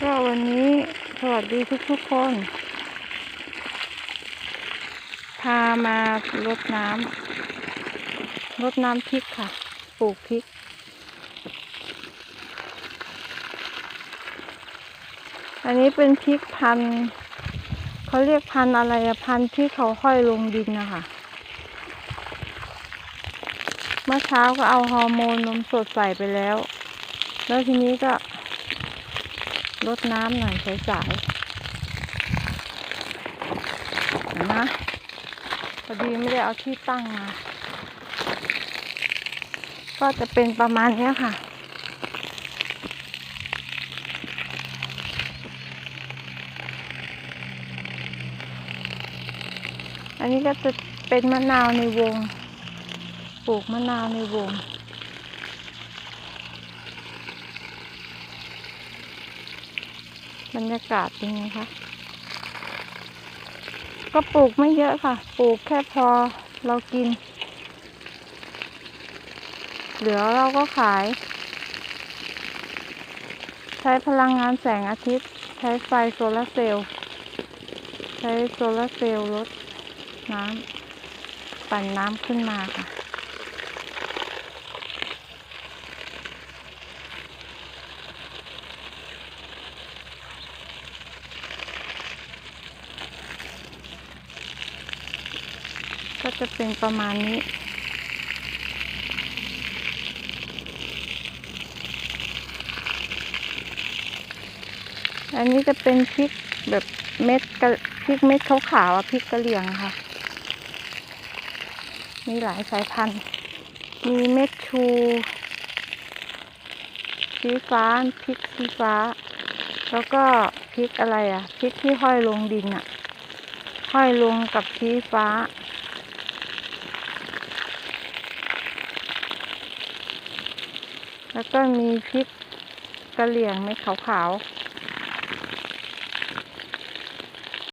ก็วันนี้สวัสดีทุกทุกๆคน พามารดน้ำรดน้ำพริกค่ะ ปลูกพริก อันนี้เป็นพริกพันเขาเรียกพันอะไรพันที่เขาห้อยลงดินนะคะเมื่อเช้าก็เอาฮอร์โมนนมสดใส่ไปแล้ว แล้วทีนี้ก็ ลดน้ำหน่อยสายๆนะพอดีไม่ได้เอาที่ตั้งมา ก็จะเป็นประมาณนี้ค่ะอันนี้ก็จะเป็นมะนาวในวง ปลูกมะนาวในวง บรรยากาศเป็นไงคะ ก็ปลูกไม่เยอะค่ะ ปลูกแค่พอเรากิน เหลือเราก็ขาย ใช้พลังงานแสงอาทิตย์ ใช้ไฟโซลาร์เซลล์ ใช้โซลาร์เซลล์ลดน้ำปั่นน้ำขึ้นมาค่ะ ก็จะเป็นประมาณนี้ อันนี้จะเป็นพริกแบบเม็ดกะพริกเม็ดขาวๆอะพริกกะเหรี่ยงค่ะ มีหลายสายพันธุ์ มีเม็ดชูสีฟ้าพริกสีฟ้า แล้วก็พริกอะไรอะพริกที่ห้อยลงดินอะ ห้อยลงกับสีฟ้า แล้วก็มีพริกกระเหลี่ยงเม็ดขาวๆ